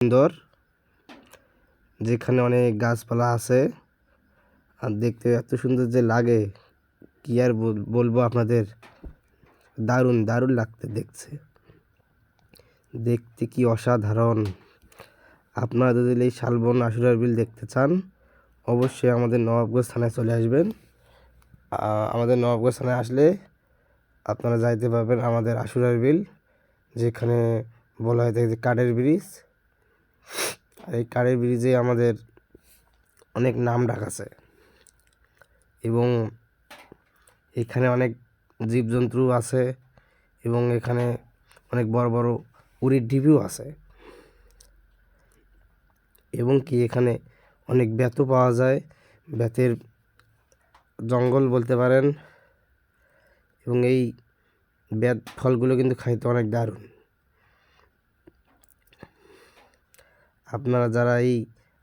সুন্দর, যেখানে অনেক গাছপালা আছে। আর দেখতে এত সুন্দর যে লাগে, কি আর বলব আপনাদের? দারুণ দারুণ লাগতে দেখছে। দেখতে কি অসাধারণ। আপনারা যদি এই শালবন আশুরার বিল দেখতে চান, অবশ্যই আমাদের নবাবগঞ্জ থানায় চলে আসবেন। আমাদের নবাবগঞ্জ থানায় আসলে আপনারা যাইতে পারবেন আমাদের আশুরার বিল, যেখানে বলা হয় যে কাঠের ব্রিজ। আর এই কাঠের ব্রিজে আমাদের অনেক নাম ডাক আছে। এবং এখানে অনেক জীবজন্তু আছে এবং এখানে অনেক বড় বড় উড়ির ঢিপিও আছে। এবং কি এখানে অনেক বেতও পাওয়া যায়, বেতের জঙ্গল বলতে পারেন। এবং এই বেত ফলগুলো কিন্তু খাইতে অনেক দারুণ। আপনারা যারা এই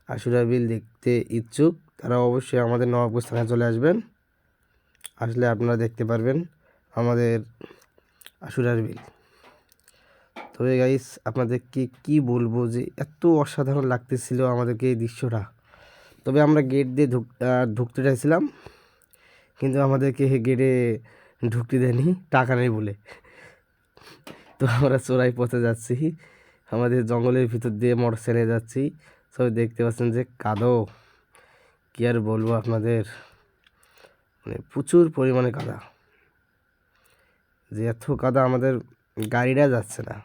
আশুরা বিল দেখতে ইচ্ছুক, তারা অবশ্যই আমাদের নবাবগঞ্জ থানায় চলে আসবেন। আসলে আপনারা দেখতে পারবেন আমাদের আশুরার বিল। তবে গাইস আপনাদেরকে কি বলব যে এত অসাধারণ লাগতেছিল আমাদেরকে এই দৃশ্যটা। তবে আমরা গেট দিয়ে ঢুক ঢুকতে চাইছিলাম, কিন্তু আমাদেরকে গেটে ঢুকতে দেয়নি, টাকা নেই বলে। তো আমরা চোরাই পথে যাচ্ছি। আমাদের জঙ্গলের ভিতর দিয়ে মোটর সাইকেলে যাচ্ছি। সবাই দেখতে পাচ্ছেন যে কাদো। কি আর বলব আপনাদের? মানে প্রচুর পরিমাণে কাদা। যে এত কাদা আমাদের গাড়িটা যাচ্ছে না।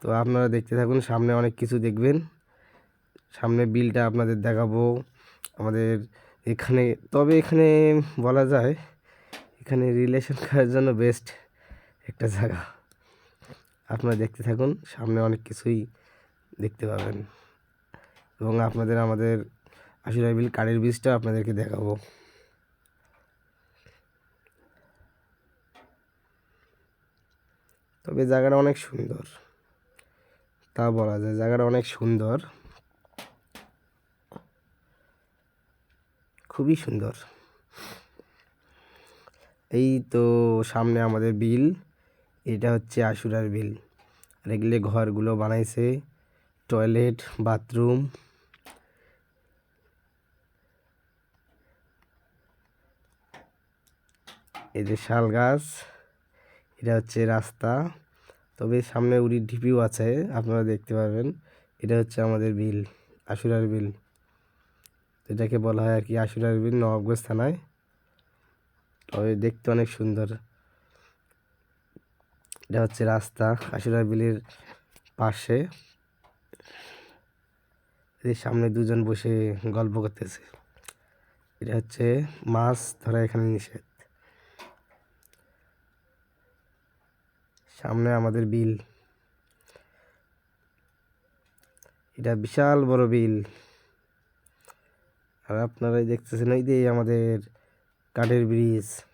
তো আপনারা দেখতে থাকুন, সামনে অনেক কিছু দেখবেন। সামনে বিলটা আপনাদের দেখাবো। আমাদের এখানে, তবে এখানে বলা যায়, এখানে রিলেশন করার জন্য বেস্ট একটা জায়গা। আপনারা দেখতে থাকুন, সামনে অনেক কিছুই দেখতে পাবেন। এবং আপনাদের আমাদের আশুরা বিল কারের বীজটা আপনাদেরকে দেখাবো। তবে জায়গাটা অনেক সুন্দর। তা বলা যায়, জায়গাটা অনেক সুন্দর। খুবই সুন্দর। এই তো সামনে আমাদের বিল। এটা হচ্ছে আশুরার বিল। আর এগুলো ঘরগুলো বানাইছে, টয়লেট, বাথরুম। এই যে শাল গাছ, এটা হচ্ছে রাস্তা। তবে সামনে উড়ির ঢিপিও আছে, আপনারা দেখতে পাবেন এটা হচ্ছে আমাদের বিল, আশুরার বিল। এটাকে বলা হয় আর কি আশুরার বিল নবাবগঞ্জ থানায়। তবে দেখতে অনেক সুন্দর। এটা হচ্ছে রাস্তা আশুরার বিলের পাশে। এই সামনে দুজন বসে গল্প করতেছে। এটা হচ্ছে মাছ ধরা এখানে নিষেধ। সামনে আমাদের বিল। এটা বিশাল বড় বিল। আর আপনারাই দেখতেছেন ওই যে আমাদের কাঠের ব্রিজ।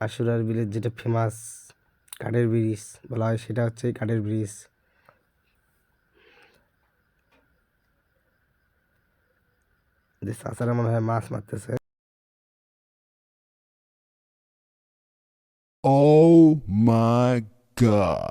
আশুরার বিলের যেটা ফেমাস কাঠের ব্রিজ বলা হয়, সেটা হচ্ছে কাঠের ব্রিজ যে চাচারা মনে হয় মাছ মারতেছে ও মা god.